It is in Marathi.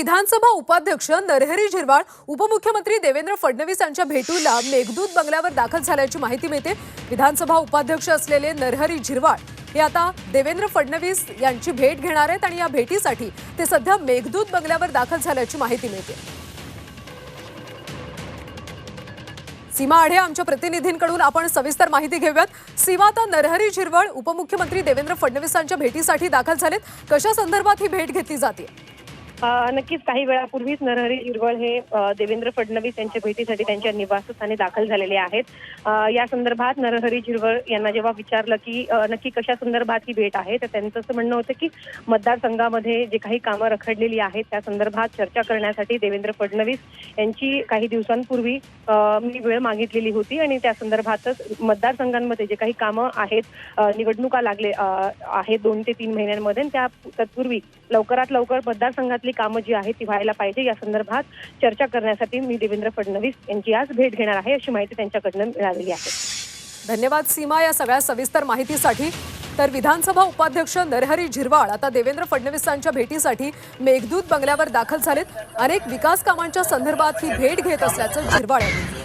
विधानसभा उपाध्यक्ष नरहरी झिरवाळ उपमुख्यमंत्री देवेंद्र फडणवीस यांच्या भेटूला मेघदूत बंगल्यावर दाखल झाल्याची माहिती मिळते. विधानसभा उपाध्यक्ष असलेले नरहरी झिरवाळ हे आता देवेंद्र फडणवीस यांची भेट घेणार आहेत आणि या भेटीसाठी ते सध्या मेघदूत बंगल्यावर दाखल झाल्याची माहिती मिळते. सीमा आढे आमच्या प्रतिनिधींकडून आपण सविस्तर माहिती घेऊयात. सीमा आता नरहरी झिरवळ उपमुख्यमंत्री देवेंद्र फडणवीसांच्या भेटीसाठी दाखल झालेत. कशा संदर्भात ही भेट घेतली जाते? नक्कीच काही वेळापूर्वीच नरहरी हिरवळ हे देवेंद्र फडणवीस यांच्या भेटीसाठी त्यांच्या निवासस्थानी दाखल झालेले आहेत. या संदर्भात नरहरी हिरवळ यांना जेव्हा विचारलं की नक्की कशा संदर्भात ही भेट आहे तर त्यांचं असं म्हणणं होतं की मतदारसंघामध्ये जे काही कामं रखडलेली आहेत त्या संदर्भात चर्चा करण्यासाठी देवेंद्र फडणवीस यांची काही दिवसांपूर्वी मी वेळ मागितलेली होती आणि त्या संदर्भातच मतदारसंघांमध्ये जे काही कामं आहेत निवडणुका लागले आहेत दोन ते तीन महिन्यांमध्ये त्या तत्पूर्वी लवकरात लवकर मतदारसंघातली कामं जी आहेत ती व्हायला पाहिजे. या संदर्भात चर्चा करण्यासाठी मी देवेंद्र फडणवीस यांची आज भेट घेणार आहे अशी माहिती त्यांच्याकडनं मिळालेली आहे. धन्यवाद सीमा या सगळ्या सविस्तर माहितीसाठी. तर विधानसभा उपाध्यक्ष नरहरी झिरवाळ आता देवेंद्र फडणवीसांच्या भेटीसाठी मेघदूत बंगल्यावर दाखल झालेत. अनेक विकास कामांच्या संदर्भात ही भेट घेत असल्याचं झिरवाळ यांनी